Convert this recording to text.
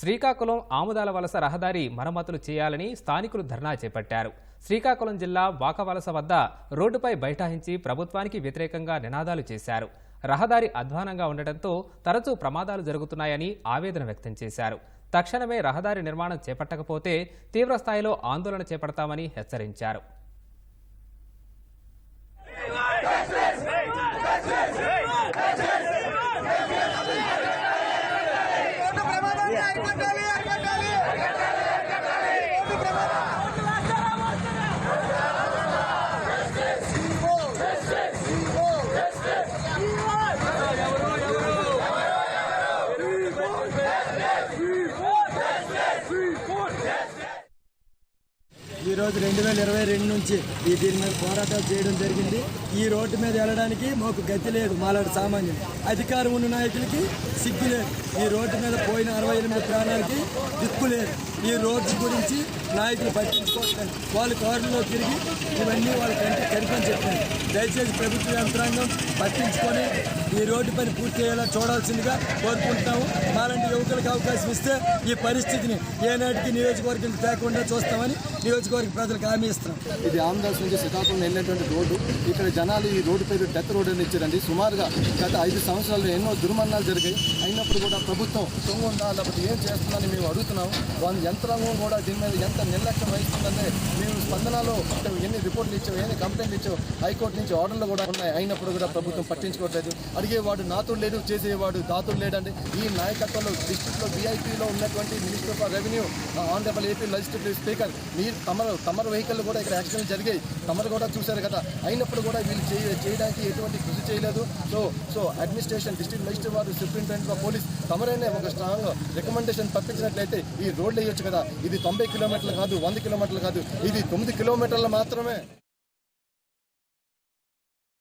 శ్రీకాకుళం ఆముదాల వలస రహదారి మరమ్మతులు చేయాలని స్థానికులు ధర్నా చేపట్టారు. శ్రీకాకుళం జిల్లా వాకవలస వద్ద రోడ్డుపై బైఠాయించి ప్రభుత్వానికి వ్యతిరేకంగా నినాదాలు చేశారు. రహదారి అధ్వానంగా ఉండటంతో తరచూ ప్రమాదాలు జరుగుతున్నాయని ఆవేదన వ్యక్తం చేశారు. తక్షణమే రహదారి నిర్మాణం చేపట్టకపోతే తీవ్రస్థాయిలో ఆందోళన చేపడతామని హెచ్చరించారు. Free! ఈ రోజు రెండు వేల ఇరవై రెండు నుంచి ఈ దీని మీద పోరాటాలు చేయడం జరిగింది. ఈ రోడ్డు మీద వెళ్ళడానికి మాకు గతి లేదు మాలాంటి సామాన్యులు. అధికారం ఉన్న నాయకులకి సిగ్గు లేదు. ఈ రోడ్డు మీద పోయిన అరవై ఎనిమిది ప్రాణాలకి దిక్కు లేదు. ఈ రోడ్డు గురించి నాయకులు పట్టించుకోవట్లేదు వాళ్ళు కారులో తిరిగి ఇవన్నీ వాళ్ళ కంటే కనిపని చెప్పారు. దయచేసి ప్రభుత్వ యంత్రాంగం పట్టించుకొని ఈ రోడ్డు పని పూర్తి అయ్యేలా చూడాల్సిందిగా కోరుకుంటున్నాము. మాలాంటి యువకులకు అవకాశం ఇస్తే ఈ పరిస్థితిని ఏనాటికి నియోజకవర్గం తేకుండా చూస్తామని నియోజకవర్గ ప్రజలకు హామీ ఇస్తున్నాం. ఇది ఆంధ్రప్రదేశ్ నుంచి శ్రీకాకుళం వెళ్ళినటువంటి రోడ్డు. ఇక్కడ జనాలు ఈ రోడ్డు పేరు డెత్ రోడ్ అని ఇచ్చారండి. సుమారుగా గత ఐదు సంవత్సరాలు ఎన్నో దుర్మరణాలు జరిగాయి. అయినప్పుడు కూడా ప్రభుత్వం సొమ్ము ఉందా లేకపోతే ఏం చేస్తుందని మేము అడుగుతున్నాం వాళ్ళు యంత్రాంగం కూడా దీని మీద ఎంత నిర్లక్ష్యం వహిస్తుందంటే మేము స్పందనలో ఎన్ని రిపోర్ట్లు ఇచ్చాం ఎన్ని కంప్లైంట్లు ఇచ్చాం హైకోర్టు నుంచి ఆర్డర్లు కూడా ఉన్నాయి. అయినప్పుడు కూడా ప్రభుత్వం పట్టించుకోవట్లేదు. అడిగేవాడు నాతో లేడు చేసేవాడు దాతుడు లేడండి. ఈ నాయకత్వంలో డిస్ట్రిక్ట్లో బీఐపీలో ఉన్నటువంటి minister of revenue honourable AP legislative speaker మీరు తమరు తమరు వెహికల్ కూడా ఇక్కడ యాక్సిడెంట్ జరిగాయి. తమరు కూడా చూశారు కదా. అయినప్పుడు కూడా వీళ్ళు చేయ చేయడానికి ఎటువంటి కృషి చేయలేదు. So so administration district magistrate వారు సూపరింటెండెంట్ ఆఫ్ పోలీస్ తమరైనా ఒక స్ట్రాంగ్ రికమెండేషన్ పంపించినట్లయితే ఈ రోడ్లు కదా. ఇది తొంభై కిలోమీటర్లు కాదు వంద కిలోమీటర్లు కాదు. ఇది తొమ్మిది కిలోమీటర్లు మాత్రమే.